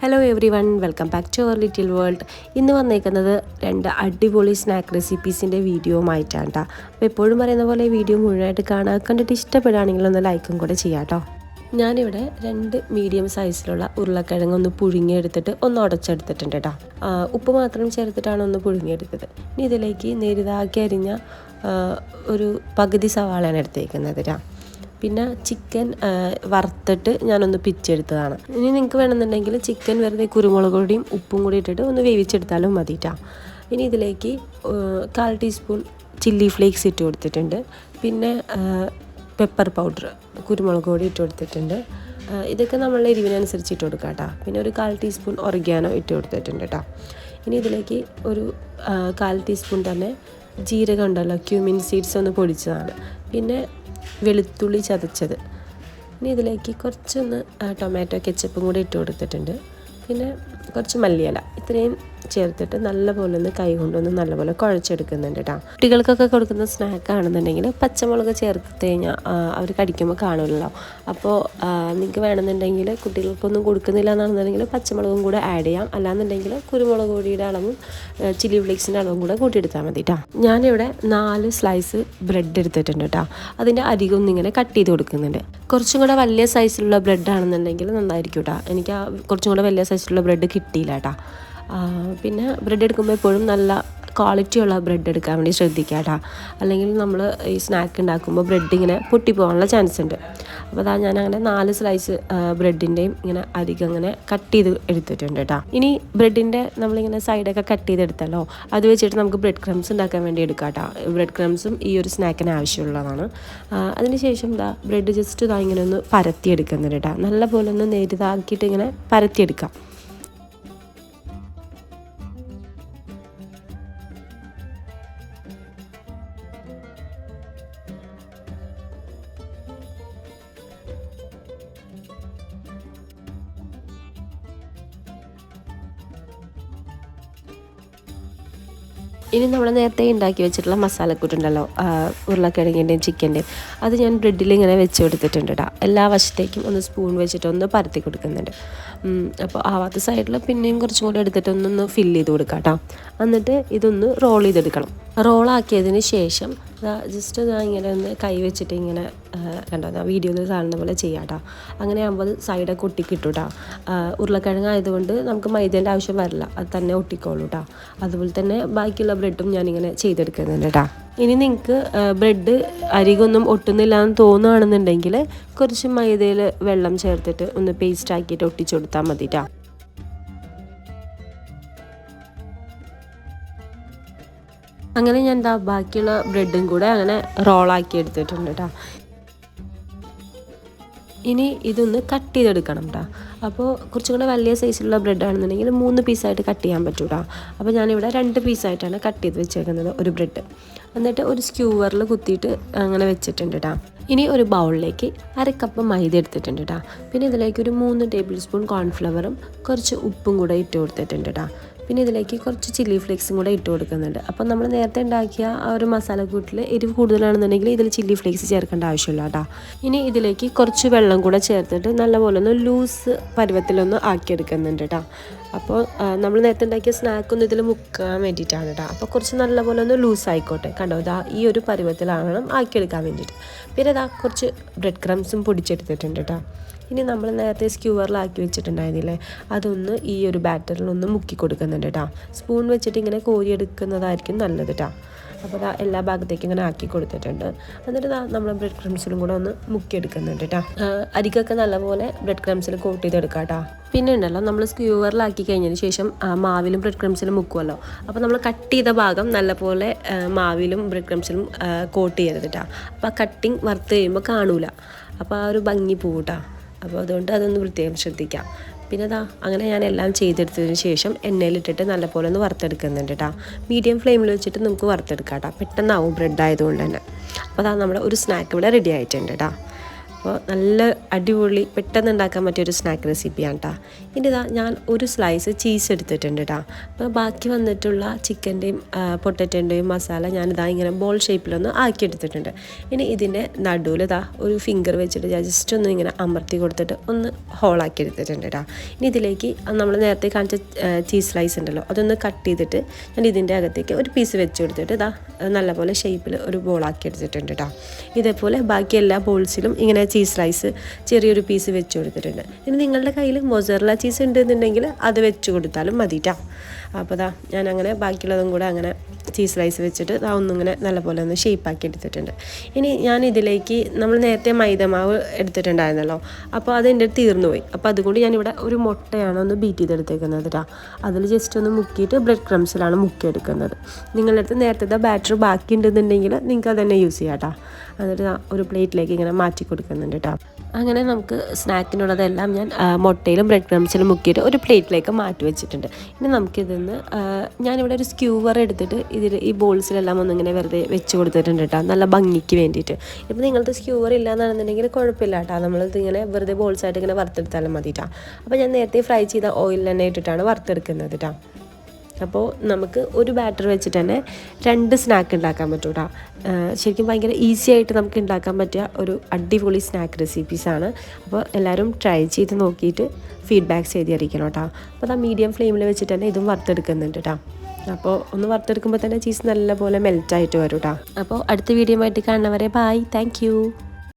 Hello everyone welcome back to our little world ഇന്ന് വന്നേക്കുന്നത് രണ്ട് അടിപൊളി സ്നാക്ക് റെസിപ്പീസിന്റെ വീഡിയോയുമായിട്ടാണ് കേട്ടോ അപ്പോൾ എപ്പോഴും പറയുന്ന പോലെ വീഡിയോ മുഴുവനായിട്ട് കാണാൻ കണ്ടിട്ട് ഇഷ്ടപ്പെടുകയാണെങ്കിൽ ഒന്ന് ലൈക്കും കൂടെ ചെയ്യാം കേട്ടോ ഞാനിവിടെ രണ്ട് മീഡിയം സൈസിലുള്ള ഉരുളക്കിഴങ്ങ് ഒന്ന് പുഴുങ്ങിയെടുത്തിട്ട് ഒന്ന് ഉടച്ചെടുത്തിട്ടുണ്ട് കേട്ടോ ഉപ്പ് മാത്രം ചേർത്തിട്ടാണ് ഒന്ന് പുഴുങ്ങിയെടുത്തത്. ഇനി ഇതിലേക്ക് നേരിതാക്കി അരിഞ്ഞ ഒരു പകുതി സവാളയാണ് എടുത്തേക്കുന്നത് കേട്ടോ പിന്നെ ചിക്കൻ വറുത്തിട്ട് ഞാനൊന്ന് പിച്ചെടുത്തതാണ്. ഇനി നിങ്ങൾക്ക് വേണമെന്നുണ്ടെങ്കിൽ ചിക്കൻ വെറുതെ കുരുമുളക് പൊടിയും ഉപ്പും കൂടി ഇട്ടിട്ട് ഒന്ന് വേവിച്ചെടുത്താലും മതിട്ടാ. ഇനി ഇതിലേക്ക് കാൽ ടീസ്പൂൺ ചില്ലി ഫ്ലേക്സ് ഇട്ട് കൊടുത്തിട്ടുണ്ട്. പിന്നെ പെപ്പർ പൗഡർ കുരുമുളക് പൊടി ഇട്ട് കൊടുത്തിട്ടുണ്ട്. ഇതൊക്കെ നമ്മളുടെ എരിവിനനുസരിച്ച് ഇട്ട് കൊടുക്കാം കേട്ടോ പിന്നെ ഒരു കാൽ ടീസ്പൂൺ ഒറിഗാനോ ഇട്ട് കൊടുത്തിട്ടുണ്ട് കേട്ടോ ഇനി ഇതിലേക്ക് ഒരു കാൽ ടീസ്പൂൺ തന്നെ ജീരകം ഉണ്ടല്ലോ ക്യൂമിൻ സീഡ്സ് ഒന്ന് പൊടിച്ചതാണ്. പിന്നെ വെളുത്തുള്ളി ചതച്ചത്. ഇനി ഇതിലേക്ക് കുറച്ചൊന്ന് ടൊമാറ്റോ കെച്ചപ്പും കൂടി ഇട്ട് കൊടുത്തിട്ടുണ്ട്. പിന്നെ കുറച്ച് മല്ലിയില ഇത്രയും ചേർത്തിട്ട് നല്ലപോലെ ഒന്ന് കൈ കൊണ്ടൊന്ന് നല്ലപോലെ കുഴച്ചെടുക്കുന്നുണ്ട് കേട്ടോ കുട്ടികൾക്കൊക്കെ കൊടുക്കുന്ന സ്നാക്ക് ആണെന്നുണ്ടെങ്കിൽ പച്ചമുളക് ചേർത്ത് കഴിഞ്ഞാൽ അവർ കടിക്കുമ്പോൾ കാണുമല്ലോ. അപ്പോൾ നിങ്ങൾക്ക് വേണമെന്നുണ്ടെങ്കിൽ കുട്ടികൾക്കൊന്നും കൊടുക്കുന്നില്ല എന്നാണെന്നുണ്ടെങ്കിൽ പച്ചമുളകും കൂടെ ആഡ് ചെയ്യാം. അല്ലാന്നുണ്ടെങ്കിൽ കുരുമുളക് പൊടിയുടെ അളവും ചില്ലി ഫ്ലേക്സിന്റെ അളവും കൂടെ കൂട്ടിയെടുത്താൽ മതി കേട്ടോ ഞാനിവിടെ നാല് സ്ലൈസ് ബ്രെഡ് എടുത്തിട്ടുണ്ട് കേട്ടോ അതിന്റെ അരികൊന്നിങ്ങനെ കട്ട് ചെയ്ത് കൊടുക്കുന്നുണ്ട്. കുറച്ചും കൂടെ വലിയ സൈസിലുള്ള ബ്രെഡ് ആണെന്നുണ്ടെങ്കിൽ നന്നായിരിക്കും കേട്ടോ എനിക്ക് ആ കുറച്ചും കൂടെ വലിയ സൈസിലുള്ള ബ്രെഡ് കിട്ടിയില്ല കേട്ടോ പിന്നെ ബ്രെഡ് എടുക്കുമ്പോൾ എപ്പോഴും നല്ല ക്വാളിറ്റിയുള്ള ബ്രെഡ് എടുക്കാൻ വേണ്ടി ശ്രദ്ധിക്കുക കേട്ടോ അല്ലെങ്കിൽ നമ്മൾ ഈ സ്നാക്ക് ഉണ്ടാക്കുമ്പോൾ ബ്രെഡ് ഇങ്ങനെ പൊട്ടിപ്പോകാനുള്ള ചാൻസ് ഉണ്ട്. അപ്പോൾ അതാ ഞാൻ അങ്ങനെ നാല് സ്ലൈസ് ബ്രെഡിന്റെയും ഇങ്ങനെ അരികെ ഇങ്ങനെ കട്ട് ചെയ്ത് എടുത്തിട്ടുണ്ട് കേട്ടോ ഇനി ബ്രെഡിന്റെ നമ്മളിങ്ങനെ സൈഡൊക്കെ കട്ട് ചെയ്തെടുത്തല്ലോ അത് വെച്ചിട്ട് നമുക്ക് ബ്രെഡ് ക്രംസ് ഉണ്ടാക്കാൻ വേണ്ടി എടുക്കാം കേട്ടോ ബ്രെഡ് ക്രംസും ഈ ഒരു സ്നാക്കിന് ആവശ്യമുള്ളതാണ്. അതിനുശേഷം ഇതാ ബ്രെഡ് ജസ്റ്റ് ഇതാ ഇങ്ങനെ ഒന്ന് പരത്തിയെടുക്കുന്നുണ്ട് കേട്ടോ നല്ല പോലെ ഒന്ന് നേരിതാക്കിയിട്ട് ഇങ്ങനെ പരത്തിയെടുക്കാം ഇനി നമ്മൾ നേരത്തെ ഉണ്ടാക്കി വെച്ചിട്ടുള്ള മസാലക്കൂട്ടുണ്ടല്ലോ ഉരുളക്കിഴങ്ങിന്റെയും ചിക്കന്റെയും അത് ഞാൻ ബ്രെഡിൽ ഇങ്ങനെ വെച്ച് കൊടുത്തിട്ടുണ്ട് കേട്ടോ എല്ലാ വശത്തേക്കും ഒന്ന് സ്പൂൺ വെച്ചിട്ട് ഒന്ന് പരത്തി കൊടുക്കുന്നുണ്ട്. അപ്പോൾ ആവാത്ത സൈഡിൽ പിന്നെയും കുറച്ചും കൂടി എടുത്തിട്ട് ഒന്നൊന്ന് ഫില്ല് ചെയ്ത് കൊടുക്കാം കേട്ടോ എന്നിട്ട് ഇതൊന്ന് റോൾ ചെയ്തെടുക്കണം. റോളാക്കിയതിന് ശേഷം ജസ്റ്റ് ഞാൻ ഇങ്ങനെ ഒന്ന് കൈ വെച്ചിട്ട് ഇങ്ങനെ കണ്ടോ ഞാൻ വീഡിയോയിൽ കാണുന്ന പോലെ ചെയ്യാം കേട്ടോ അങ്ങനെ ആകുമ്പോൾ അത് സൈഡൊക്കെ ഒട്ടിക്കിട്ടു കേട്ടോ ഉരുളക്കിഴങ്ങ് ആയതുകൊണ്ട് നമുക്ക് മൈദേന്റെ ആവശ്യം വരില്ല. അത് തന്നെ ഒട്ടിക്കോളൂ കേട്ടോ അതുപോലെ തന്നെ ബാക്കിയുള്ള ബ്രെഡും ഞാനിങ്ങനെ ചെയ്തെടുക്കുന്നുണ്ട് കേട്ടോ ഇനി നിങ്ങൾക്ക് ബ്രെഡ് അരികൊന്നും ഒട്ടുന്നില്ല എന്ന് തോന്നുകയാണെന്നുണ്ടെങ്കിൽ കുറച്ച് മൈദയിൽ വെള്ളം ചേർത്തിട്ട് ഒന്ന് പേസ്റ്റ് ആക്കിയിട്ട് ഒട്ടിച്ചു കൊടുത്താൽ മതി കേട്ടോ അങ്ങനെ ഞാൻ എന്താ ബാക്കിയുള്ള ബ്രെഡും കൂടെ അങ്ങനെ റോളാക്കി എടുത്തിട്ടുണ്ട് കേട്ടോ ഇനി ഇതൊന്ന് കട്ട് ചെയ്തെടുക്കണം കേട്ടോ അപ്പോൾ കുറച്ചും കൂടെ വലിയ സൈസിലുള്ള ബ്രെഡ് ആണെന്നുണ്ടെങ്കിൽ മൂന്ന് പീസായിട്ട് കട്ട് ചെയ്യാൻ പറ്റും കേട്ടോ അപ്പോൾ ഞാനിവിടെ രണ്ട് പീസായിട്ടാണ് കട്ട് ചെയ്ത് വെച്ചേക്കുന്നത് ഒരു ബ്രെഡ്. എന്നിട്ട് ഒരു സ്ക്യൂവറിൽ കുത്തിയിട്ട് അങ്ങനെ വെച്ചിട്ടുണ്ട് കേട്ടോ ഇനി ഒരു ബൗളിലേക്ക് അര കപ്പ് മൈദ എടുത്തിട്ടുണ്ട് കേട്ടോ പിന്നെ ഇതിലേക്ക് ഒരു മൂന്ന് ടേബിൾ സ്പൂൺ കോൺഫ്ലവറും കുറച്ച് ഉപ്പും കൂടെ ഇട്ട് കൊടുത്തിട്ടുണ്ട് കേട്ടോ പിന്നെ ഇതിലേക്ക് കുറച്ച് ചില്ലി ഫ്ലേക്സും കൂടെ ഇട്ട് കൊടുക്കുന്നുണ്ട്. അപ്പോൾ നമ്മൾ നേരത്തെ ഉണ്ടാക്കിയ ആ ഒരു മസാലക്കൂട്ടിൽ എരിവ് കൂടുതലാണെന്നുണ്ടെങ്കിൽ ഇതിൽ ചില്ലി ഫ്ലേക്സ് ചേർക്കേണ്ട ആവശ്യമില്ല കേട്ടോ. ഇനി ഇതിലേക്ക് കുറച്ച് വെള്ളം കൂടെ ചേർത്തിട്ട് നല്ലപോലെ ഒന്ന് ലൂസ് പരുവത്തിലൊന്ന് ആക്കിയെടുക്കുന്നുണ്ട് കേട്ടോ. അപ്പോൾ നമ്മൾ നേരത്തെ ഉണ്ടാക്കിയ സ്നാക്ക് ഒന്ന് ഇതിൽ മുക്കാൻ വേണ്ടിയിട്ടാണ് കേട്ടോ അപ്പോൾ കുറച്ച് നല്ലപോലെ ഒന്ന് ലൂസ് ആയിക്കോട്ടെ. കണ്ടോ ഇതാ ഈ ഒരു പരുവത്തിലാണ് ആക്കിയെടുക്കാൻ വേണ്ടിയിട്ട്. പിന്നെ ഇതാ കുറച്ച് ബ്രെഡ് ക്രംസും പൊടിച്ചെടുത്തിട്ടുണ്ട് കേട്ടോ ഇനി നമ്മൾ നേരത്തെ സ്ക്യൂവറിലാക്കി വെച്ചിട്ടുണ്ടായിരുന്നില്ലേ അതൊന്ന് ഈ ഒരു ബാറ്ററിലൊന്ന് മുക്കി കൊടുക്കുന്നുണ്ട് കേട്ടോ സ്പൂൺ വെച്ചിട്ട് ഇങ്ങനെ കോരിയെടുക്കുന്നതായിരിക്കും നല്ലത് കേട്ടോ അപ്പോൾ എല്ലാ ഭാഗത്തേക്കും ഇങ്ങനെ ആക്കി കൊടുത്തിട്ടുണ്ട്. എന്നിട്ട് നമ്മൾ ബ്രെഡ് ക്രംസിലും കൂടെ ഒന്ന് മുക്കിയെടുക്കുന്നുണ്ട് കേട്ടോ അരിക്കൊക്കെ നല്ലപോലെ ബ്രെഡ് ക്രംസിൽ കോട്ട് ചെയ്തെടുക്കാം കേട്ടോ പിന്നെ ഉണ്ടല്ലോ നമ്മൾ സ്ക്യൂവറിലാക്കി കഴിഞ്ഞതിന് ശേഷം മാവിലും ബ്രെഡ് ക്രംസിലും മുക്കുമല്ലോ അപ്പോൾ നമ്മൾ കട്ട് ചെയ്ത ഭാഗം നല്ലപോലെ മാവിലും ബ്രെഡ് ക്രംസിലും കോട്ട് ചെയ്യരുത് കേട്ടോ അപ്പോൾ ആ കട്ടിങ് വറുത്ത് കഴിയുമ്പോൾ കാണൂല. അപ്പോൾ ആ ഒരു ഭംഗി പോകട്ടോ അപ്പോൾ അതുകൊണ്ട് അതൊന്ന് പ്രത്യേകം ശ്രദ്ധിക്കാം. പിന്നെ അതാ അങ്ങനെ ഞാൻ എല്ലാം ചെയ്തെടുത്തതിന് ശേഷം എണ്ണയിലിട്ടിട്ട് നല്ലപോലെ ഒന്ന് വറുത്തെടുക്കുന്നുണ്ട് കേട്ടോ മീഡിയം ഫ്ലെയിമിൽ വെച്ചിട്ട് നമുക്ക് വറുത്തെടുക്കാം കേട്ടോ പെട്ടെന്നാവും ബ്രെഡ് ആയതുകൊണ്ട് തന്നെ. അപ്പോൾ അതാ നമ്മുടെ ഒരു സ്നാക്ക് ഇവിടെ റെഡി ആയിട്ടുണ്ട് കേട്ടോ അപ്പോൾ നല്ല അടിപൊളി പെട്ടെന്ന് ഉണ്ടാക്കാൻ പറ്റിയൊരു സ്നാക്ക് റെസിപ്പിയാണ് കേട്ടോ ഇനി ഇതാ ഞാൻ ഒരു സ്ലൈസ് ചീസ് എടുത്തിട്ടുണ്ട് കേട്ടോ അപ്പോൾ ബാക്കി വന്നിട്ടുള്ള ചിക്കന്റെയും പൊട്ടറ്റന്റെയും മസാല ഞാനിതാ ഇങ്ങനെ ബോൾ ഷേപ്പിലൊന്ന് ആക്കി എടുത്തിട്ടുണ്ട്. ഇനി ഇതിന്റെ നടുവിൽ ഇതാ ഒരു ഫിംഗർ വെച്ചിട്ട് ഞാൻ ജസ്റ്റ് ഒന്ന് ഇങ്ങനെ അമർത്തി കൊടുത്തിട്ട് ഒന്ന് ഹോളാക്കി എടുത്തിട്ടുണ്ട് കേട്ടോ ഇനി ഇതിലേക്ക് നമ്മൾ നേരത്തെ കാണിച്ച ചീസ് സ്ലൈസ് ഉണ്ടല്ലോ അതൊന്ന് കട്ട് ചെയ്തിട്ട് ഞാൻ ഇതിന്റെ അകത്തേക്ക് ഒരു പീസ് വെച്ച് കൊടുത്തിട്ട് ഇതാ നല്ലപോലെ ഷേപ്പിൽ ഒരു ബോളാക്കി എടുത്തിട്ടുണ്ട് കേട്ടോ ഇതേപോലെ ബാക്കി എല്ലാ ബോൾസിലും ഇങ്ങനെ ചീസ് റൈസ് ചെറിയൊരു പീസ് വെച്ച് കൊടുത്തിട്ടുണ്ട്. ഇനി നിങ്ങളുടെ കയ്യിൽ മൊസറല ചീസ് ഉണ്ടെന്നുണ്ടെങ്കിൽ അത് വെച്ച് കൊടുത്താലും മതി കേട്ടോ അപ്പോൾ ഇതാ ഞാൻ അങ്ങനെ ബാക്കിയുള്ളതും കൂടെ അങ്ങനെ ചീസ് റൈസ് വെച്ചിട്ട് ദാ ഒന്നിങ്ങനെ നല്ലപോലെ ഒന്ന് ഷേപ്പാക്കി എടുത്തിട്ടുണ്ട്. ഇനി ഞാൻ ഇതിലേക്ക് നമ്മൾ നേരത്തെ മൈദമാവ് എടുത്തിട്ടുണ്ടായിരുന്നല്ലോ. അപ്പോൾ അത് എന്റെ തീർന്നു പോയി. അപ്പോൾ അതുകൊണ്ട് ഞാനിവിടെ ഒരു മുട്ടയാണ് ഒന്ന് ബീറ്റ് ചെയ്തെടുത്തേക്കുന്നത് കേട്ടോ അതിൽ ജസ്റ്റ് ഒന്ന് മുക്കിയിട്ട് ബ്രെഡ് ക്രംസിലാണ് മുക്കിയെടുക്കുന്നത്. നിങ്ങളുടെ അടുത്ത് നേരത്തെ ബാറ്റർ ബാക്കി ഉണ്ടെന്നുണ്ടെങ്കിൽ നിങ്ങൾക്ക് അത് തന്നെ യൂസ് ചെയ്യാം കേട്ടോ എന്നിട്ട് ഒരു പ്ലേറ്റിലേക്ക് ഇങ്ങനെ മാറ്റി കൊടുക്കുന്നുണ്ട് കേട്ടോ അങ്ങനെ നമുക്ക് സ്നാക്കിനുള്ളതെല്ലാം ഞാൻ മുട്ടയിലും ബ്രെഡ് ക്രംസിലും മുക്കിയിട്ട് ഒരു പ്ലേറ്റിലേക്ക് മാറ്റി വെച്ചിട്ടുണ്ട്. ഇനി നമുക്കിതൊന്ന് ഞാനിവിടെ ഒരു സ്ക്യൂവർ എടുത്തിട്ട് ഇതിൽ ഈ ബോൾസിലെല്ലാം ഒന്നിങ്ങനെ വെറുതെ വെച്ച് കൊടുത്തിട്ടുണ്ട് കേട്ടോ നല്ല ഭംഗിക്ക് വേണ്ടിയിട്ട്. ഇപ്പം നിങ്ങളുടെ സ്ക്യൂവർ ഇല്ലാന്നാണെന്നുണ്ടെങ്കിൽ കുഴപ്പമില്ല കേട്ടോ നമ്മളിത് ഇങ്ങനെ വെറുതെ ബോൾസായിട്ട് ഇങ്ങനെ വറുത്തെടുത്താലും മതി കേട്ടോ അപ്പോൾ ഞാൻ നേരത്തെ ഫ്രൈ ചെയ്ത ഓയിൽ തന്നെ ഇട്ടിട്ടാണ് വറുത്തെടുക്കുന്നത് കേട്ടോ അപ്പോൾ നമുക്ക് ഒരു ബാറ്റർ വെച്ചിട്ട് തന്നെ രണ്ട് സ്നാക്ക് ഉണ്ടാക്കാൻ പറ്റും കേട്ടോ ശരിക്കും ഭയങ്കര ഈസി ആയിട്ട് നമുക്ക് ഉണ്ടാക്കാൻ പറ്റിയ ഒരു അടിപൊളി സ്നാക്ക് റെസിപ്പീസാണ് അപ്പോൾ എല്ലാവരും ട്രൈ ചെയ്ത് നോക്കിയിട്ട് ഫീഡ്ബാക്ക്സ് എഴുതി അറിയിക്കണം കേട്ടോ. അപ്പോൾ അത് മീഡിയം ഫ്ലെയിമിൽ വെച്ചിട്ട് തന്നെ ഇതും വറുത്തെടുക്കുന്നുണ്ട് കേട്ടോ. അപ്പോൾ ഒന്ന് വറുത്തെടുക്കുമ്പോൾ തന്നെ ചീസ് നല്ലപോലെ മെൽറ്റായിട്ട് വരും കേട്ടോ അപ്പോൾ അടുത്ത വീഡിയോ ആയിട്ട് കാണുന്നവരെ ബായ് താങ്ക്